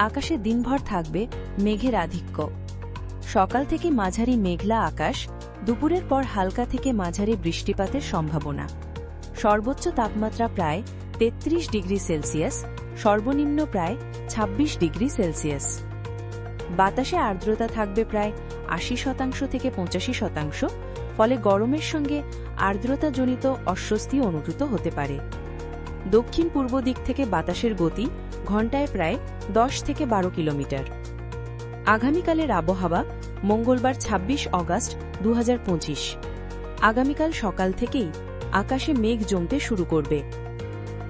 আকাশে দিনভর থাকবে মেঘের আধিক্য। সকাল থেকে মাঝারি মেঘলা আকাশ, দুপুরের পর হালকা থেকে মাঝারি বৃষ্টিপাতের সম্ভাবনা। সর্বোচ্চ তাপমাত্রা প্রায় তেত্রিশ ডিগ্রি সেলসিয়াস, সর্বনিম্ন প্রায় ২৬ ডিগ্রি সেলসিয়াস। বাতাসে আর্দ্রতা থাকবে প্রায় আশি শতাংশ থেকে পঁচাশি শতাংশ, ফলে গরমের সঙ্গে আর্দ্রতাজনিত অস্বস্তি অনুভূত হতে পারে। দক্ষিণ পূর্ব দিক থেকে বাতাসের গতি ঘণ্টায় প্রায় দশ থেকে বারো কিলোমিটার। আগামীকালের আবহাওয়া মঙ্গলবার ২৬ অগাস্ট দু হাজার পঁচিশ। আগামীকাল সকাল থেকেই আকাশে মেঘ জমতে শুরু করবে।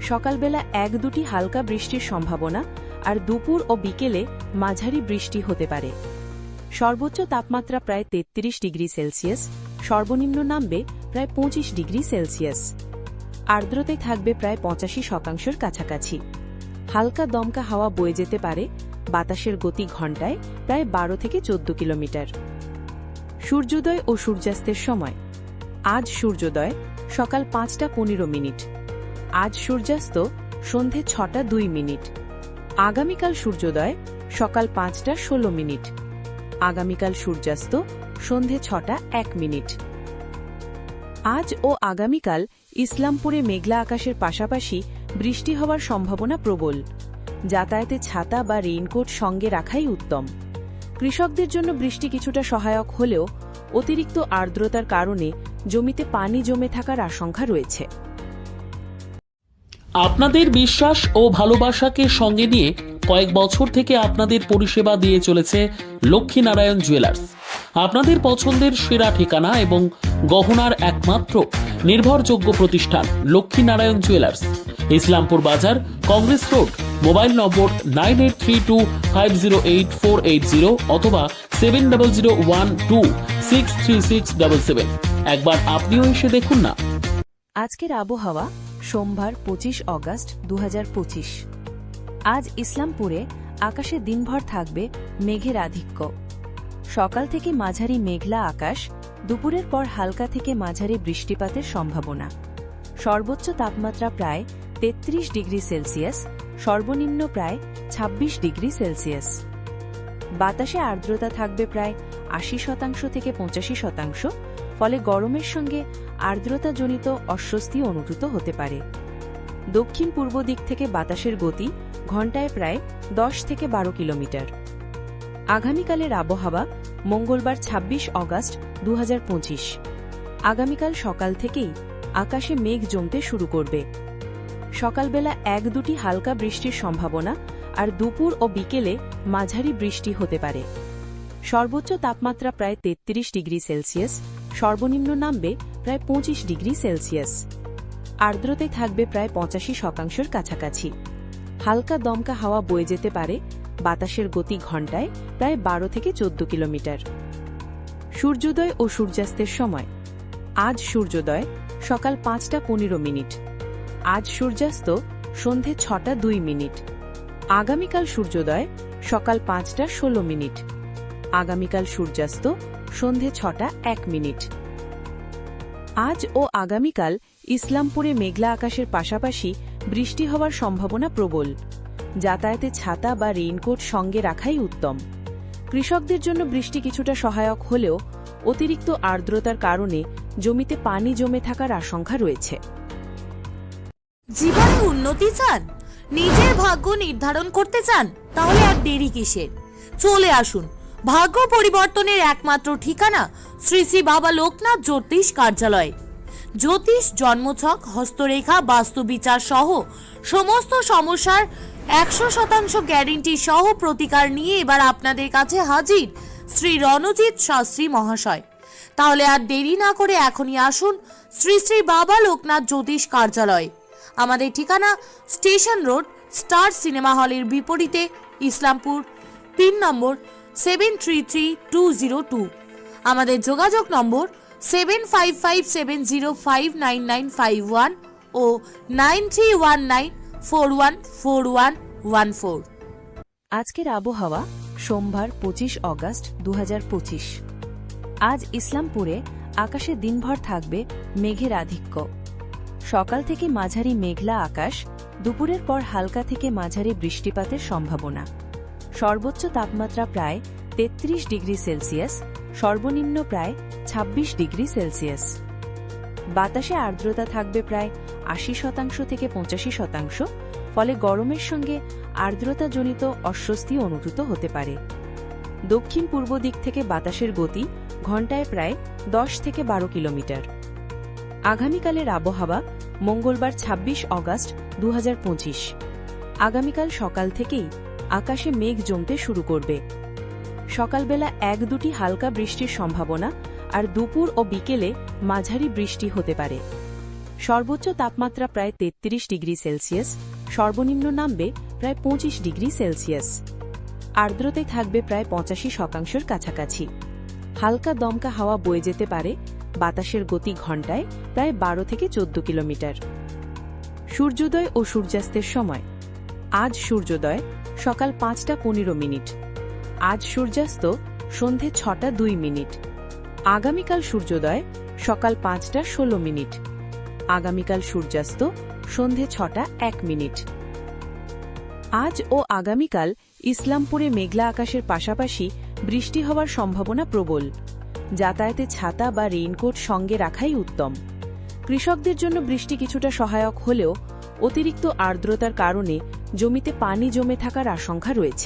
সকালবেলা এক দুটি হালকা বৃষ্টির সম্ভাবনা আর দুপুর ও বিকেলে মাঝারি বৃষ্টি হতে পারে। সর্বোচ্চ তাপমাত্রা প্রায় তেত্রিশ ডিগ্রি সেলসিয়াস, সর্বনিম্ন নামবে প্রায় পঁচিশ ডিগ্রি সেলসিয়াস। আর্দ্রতায় থাকবে প্রায় পঁচাশি শতাংশের কাছাকাছি। হালকা দমকা হাওয়া বয়ে যেতে পারে বাতাসের গতি ঘণ্টায় প্রায় বারো থেকে চোদ্দ কিলোমিটার। সূর্যোদয় ও সূর্যাস্তের সময়। আজ সূর্যোদয় সকাল পাঁচটা পনেরো মিনিট। আজ সূর্যাস্ত সন্ধে ছটা দুই মিনিট। আগামীকাল সূর্যোদয় সকাল পাঁচটা ষোলো মিনিট। আগামীকাল সূর্যাস্ত সন্ধে ছটা এক মিনিট। আজ ও আগামীকাল ইসলামপুরে মেঘলা আকাশের পাশাপাশি বৃষ্টি হওয়ার সম্ভাবনা প্রবল। যাতায়াতে ছাতা বা রেইনকোট সঙ্গে রাখাই উত্তম। কৃষকদের জন্য বৃষ্টি কিছুটা সহায়ক হলেও অতিরিক্ত আর্দ্রতার কারণে জমিতে পানি জমে থাকার আশঙ্কা রয়েছে। আপনাদের বিশ্বাস ও ভালোবাসাকে সঙ্গে নিয়ে কয়েক বছর থেকে আপনাদের পরিষেবা দিয়ে চলেছে লক্ষ্মীনারায়ণ জুয়েলার্স। আপনাদের পছন্দের সেরা ঠিকানা এবং গহনার একমাত্র নির্ভরযোগ্য প্রতিষ্ঠান, লক্ষ্মীনারায়ণ জুয়েলার্স। ইসলামপুর বাজার, Congress road, mobile number nine eight three two five zero eight four eight zero অথবা seven double zero one two six three six double seven. একবার আপনিও এসে দেখুন না। আজকের আবহাওয়া, সোমবার পঁচিশ অগাস্ট দু আজ ইসলামপুরে আকাশে দিনভর থাকবে মেঘের আধিক্য। সকাল থেকে মাঝারি মেঘলা আকাশ দুপুরের পর হালকা থেকে মাঝারি বৃষ্টিপাতের সম্ভাবনা। সর্বোচ্চ তাপমাত্রা প্রায় তেত্রিশ ডিগ্রি সেলসিয়াস, সর্বনিম্ন প্রায় ২৬ ডিগ্রি সেলসিয়াস। বাতাসে আর্দ্রতা থাকবে প্রায় আশি শতাংশ থেকে পঁচাশি শতাংশ, ফলে গরমের সঙ্গে আর্দ্রতাজনিত অস্বস্তি অনুভূত হতে পারে। দক্ষিণ পূর্ব দিক থেকে বাতাসের গতি ঘন্টায় প্রায় দশ থেকে বারো কিলোমিটার। আগামীকালের আবহাওয়া মঙ্গলবার ২৬ অগাস্ট দু হাজার পঁচিশ। আগামীকাল সকাল থেকেই আকাশে মেঘ জমতে শুরু করবে। সকালবেলা এক দুটি হালকা বৃষ্টির সম্ভাবনা আর দুপুর ও বিকেলে মাঝারি বৃষ্টি হতে পারে। সর্বোচ্চ তাপমাত্রা প্রায় তেত্রিশ ডিগ্রি সেলসিয়াস, সর্বনিম্ন নামবে প্রায় পঁচিশ ডিগ্রি সেলসিয়াস। আর্দ্রতে থাকবে প্রায় পঁচাশি শতাংশের কাছাকাছি। হালকা দমকা হাওয়া বয়ে যেতে পারে, বাতাসের গতি ঘণ্টায় প্রায় বারো থেকে চোদ্দ কিলোমিটার। সূর্যোদয় ও সূর্যাস্তের সময়। আজ সূর্যোদয়, সকাল পাঁচটা পনেরো মিনিট। আজ সূর্যাস্ত সন্ধে ছটা দুই মিনিট। আগামীকাল সূর্যোদয়, সকাল পাঁচটা ষোলো মিনিট। আগামীকাল সূর্যাস্ত সন্ধে ছটা এক মিনিট। আজ ও আগামীকাল ইসলামপুরে মেঘলা আকাশের পাশাপাশি বৃষ্টি হওয়ার সম্ভাবনা প্রবল। যাতায়াতে ছাতা বা রেইনকোট সঙ্গে রাখাই উত্তম। কৃষকদের জন্য বৃষ্টি কিছুটা সহায়ক হলেও অতিরিক্ত আর্দ্রতার কারণে জমিতে পানি জমে থাকার আশঙ্কা রয়েছে। জীবনে উন্নতি চান? নিজের ভাগ্য নির্ধারণ করতে চান? তাহলে আর দেরি কিসের? চলে আসুন। ভাগ্য পরিবর্তনের একমাত্র ঠিকানা শ্রী শ্রী বাবা লোকনাথ জ্যোতিষ কার্যালয়। জ্যোতিষ জন্মছক, হস্তরেখা, বাস্তুবিচার সহ সমস্ত সমস্যার একশো শতাংশ গ্যারেন্টি সহ প্রতিকার নিয়ে এবার আপনাদের কাছে হাজির শ্রী রণজিৎ শাস্ত্রী মহাশয়। তাহলে আর দেরি না করে এখনই আসুন শ্রী শ্রী বাবা লোকনাথ জ্যোতিষ কার্যালয়। আমাদের ঠিকানা স্টেশন রোড, স্টার সিনেমা হলের বিপরীতে, Islampur, pin number seven three three two zero two. আমাদের যোগাযোগ number seven five five seven zero five nine nine five one ও nine three one nine four one four one one four. আজকের আবহাওয়া সোমবার পঁচিশ August দু আজ ইসলামপুরে আকাশে দিনভর থাকবে মেঘের আধিক্য। সকাল থেকে মাঝারি মেঘলা আকাশ, দুপুরের পর হালকা থেকে মাঝারি বৃষ্টিপাতের সম্ভাবনা। সর্বোচ্চ তাপমাত্রা প্রায় তেত্রিশ ডিগ্রি সেলসিয়াস, সর্বনিম্ন প্রায় ২৬ ডিগ্রি সেলসিয়াস। বাতাসে আর্দ্রতা থাকবে প্রায় আশি শতাংশ থেকে পঁচাশি শতাংশ, ফলে গরমের সঙ্গে আর্দ্রতাজনিত অস্বস্তি অনুভূত হতে পারে। দক্ষিণ পূর্ব দিক থেকে বাতাসের গতি ঘন্টায় প্রায় দশ থেকে বারো কিলোমিটার। আগামীকালের আবহাওয়া মঙ্গলবার ২৬ অগাস্ট দু হাজার পঁচিশ। আগামীকাল সকাল থেকেই আকাশে মেঘ জমতে শুরু করবে। সকালবেলা এক দুটি হালকা বৃষ্টির সম্ভাবনা আর দুপুর ও বিকেলে মাঝারি বৃষ্টি হতে পারে। সর্বোচ্চ তাপমাত্রা প্রায় তেত্রিশ ডিগ্রি সেলসিয়াস, সর্বনিম্ন নামবে প্রায় পঁচিশ ডিগ্রি সেলসিয়াস। আর্দ্রতায় থাকবে প্রায় পঁচাশি শতাংশের কাছাকাছি। হালকা দমকা হাওয়া বয়ে যেতে পারে, বাতাসের গতি ঘন্টায় প্রায় বারো থেকে চোদ্দ কিলোমিটার। সূর্যোদয় ও সূর্যাস্তের সময়। আজ সূর্যোদয়, সকাল পাঁচটা পনেরো মিনিট। আজ সূর্যাস্ত, সন্ধে ছটা দুই মিনিট। আগামীকাল সূর্যোদয়, সকাল পাঁচটা ষোলো মিনিট। আগামীকাল সূর্যাস্ত, সন্ধে ছটা, এক মিনিট। আজ ও আগামীকাল ইসলামপুরে মেঘলা আকাশের পাশাপাশি বৃষ্টি হওয়ার সম্ভাবনা প্রবল। যাতায়াতে ছাতা বা রেইনকোট সঙ্গে রাখাই উত্তম। কৃষকদের জন্য বৃষ্টি কিছুটা সহায়ক হলেও অতিরিক্ত আর্দ্রতার কারণে জমিতে পানি জমে থাকার আশঙ্কা রয়েছে।